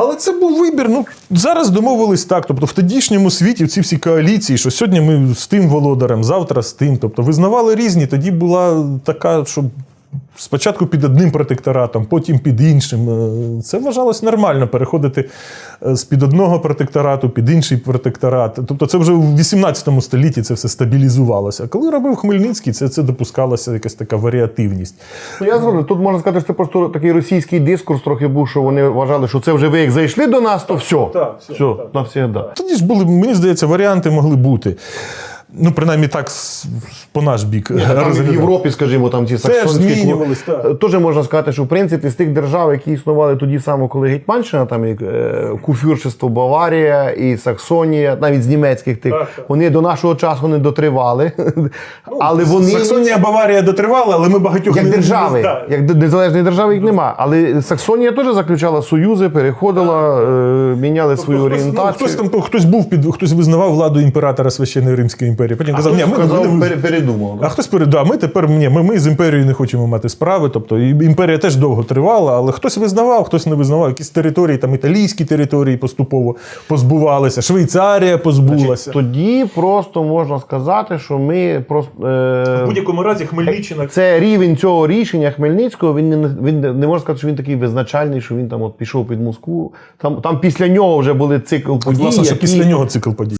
Але це був вибір. Ну зараз домовились так. Тобто, в тодішньому світі ці всі коаліції, що сьогодні ми з тим володарем, завтра з тим. Тобто, визнавали різні. Тоді була така, що спочатку під одним протекторатом, потім під іншим. Е, Це вважалось нормально переходити е, з під одного протекторату під інший протекторат. Тобто, це вже в 18 столітті це все стабілізувалося. А коли робив Хмельницький, це, це допускалася якась така варіативність. Ну, я згоден. Тут можна сказати, що це просто такий російський дискурс трохи був, що вони вважали, що це вже ви як зайшли до нас, то все. так, все, все так. навсігда. Тоді ж були, мені здається, варіанти могли бути. Ну, принаймні так, по наш бік. Там і в. Європі, скажімо, там ці саксонські змінювались. Теж можна сказати, що в принципі з тих держав, які існували тоді саме, коли Гетьманщина, там як е, куфюршество Баварія і Саксонія, навіть з німецьких тих, Так, так. вони до нашого часу не дотривали. Але вони Ну, Саксонія, Баварія дотривала, але ми багатьох як не- держави, Так. як незалежної держави їх нема. Але Саксонія теж заключала союзи, переходила, е, міняли свою Хтось, ну, орієнтацію. хтось там хтось був під хтось визнавав владу імператора Священної Римської імперії. Потім казав, ні, ми, ми не пере- передумав. А хтось передав, ми тепер ні, ми, ми з імперією не хочемо мати справи. Тобто імперія теж довго тривала, але хтось визнавав, хтось не визнавав. Якісь території, там італійські території поступово позбувалися, Швейцарія позбулася. Тоді просто можна сказати, що ми просто. Е, будь-якому разі Хмельниччина. це рівень цього рішення Хмельницького. Він не він не можна сказати, що він такий визначальний, що він там от пішов під Москву. Там, там після нього вже були цикл подій. Власне, що які- після нього цикл подій.